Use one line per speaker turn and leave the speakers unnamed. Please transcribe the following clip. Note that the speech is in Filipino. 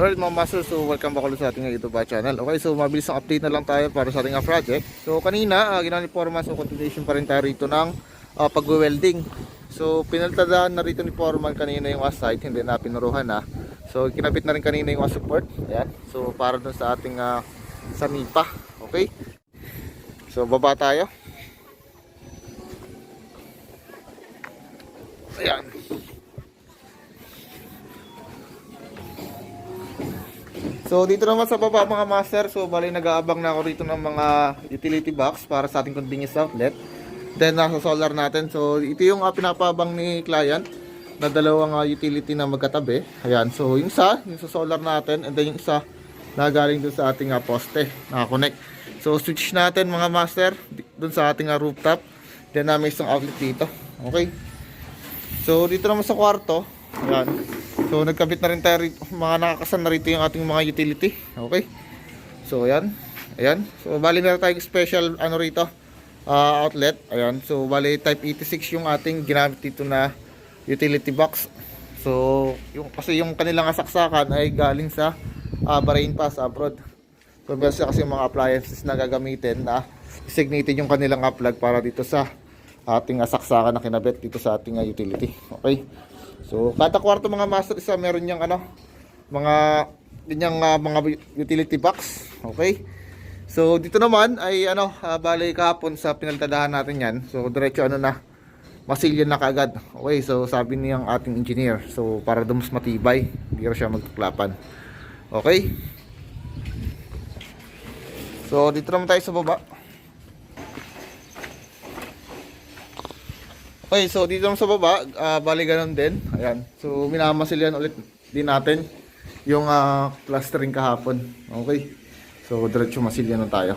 Alright mga master, so welcome back ulit sa ating YouTube channel. Okay, so mabilis ang update na lang tayo para sa ating ah, project. So kanina, uh, ginawa ni Foreman, so continuation pa rin tayo rito ng uh, pag-welding. So pinaltadaan na rito ni Foreman kanina yung aside, hindi na pinuruhan na. So kinabit na rin kanina yung ah, support. Ayan, so para dun sa ating uh, sanipa. Okay? So baba tayo. Ayan. So dito naman sa baba mga master, so bali nag-aabang na ako rito ng mga utility box para sa ating continuous outlet. Then nasa solar natin. So ito yung uh, pinapabang ni client na dalawang uh, utility na magkatabi. Ayan. So yung isa, yung sa solar natin and then yung isa na galing sa ating uh, poste naka-connect. So switch natin mga master dun sa ating uh, rooftop. Then uh, may isang outlet dito. Okay. So dito naman sa kwarto, ayan. So nagkabit na rin tayo mga nakakasan na rito yung ating mga utility. Okay. So ayan. Ayan. So bali meron tayong special ano rito ah, outlet. Ayan. So bali type 86 yung ating ginamit dito na utility box. So yung kasi yung kanilang asaksakan ay galing sa uh, Bahrain pa sa abroad. So kasi kasi yung mga appliances na gagamitin na designated yung kanilang uh, plug para dito sa ating asaksakan na kinabit dito sa ating uh, utility. Okay. So, kada kwarto mga master isa meron niyang ano, mga ganyang ah, mga utility box. Okay? So, dito naman ay ano, uh, bali kahapon sa pinaltadahan natin 'yan. So, diretso ano na masilyan na kaagad. Okay, so sabi niyang ating engineer. So, para daw mas matibay, hindi siya magtuklapan. Okay? So, dito naman tayo sa baba. Okay, so dito naman sa baba, ah, bali ganun din. Ayan. So minamasilyan ulit din natin yung ah, plastering kahapon. Okay. So diretso masilyan na tayo.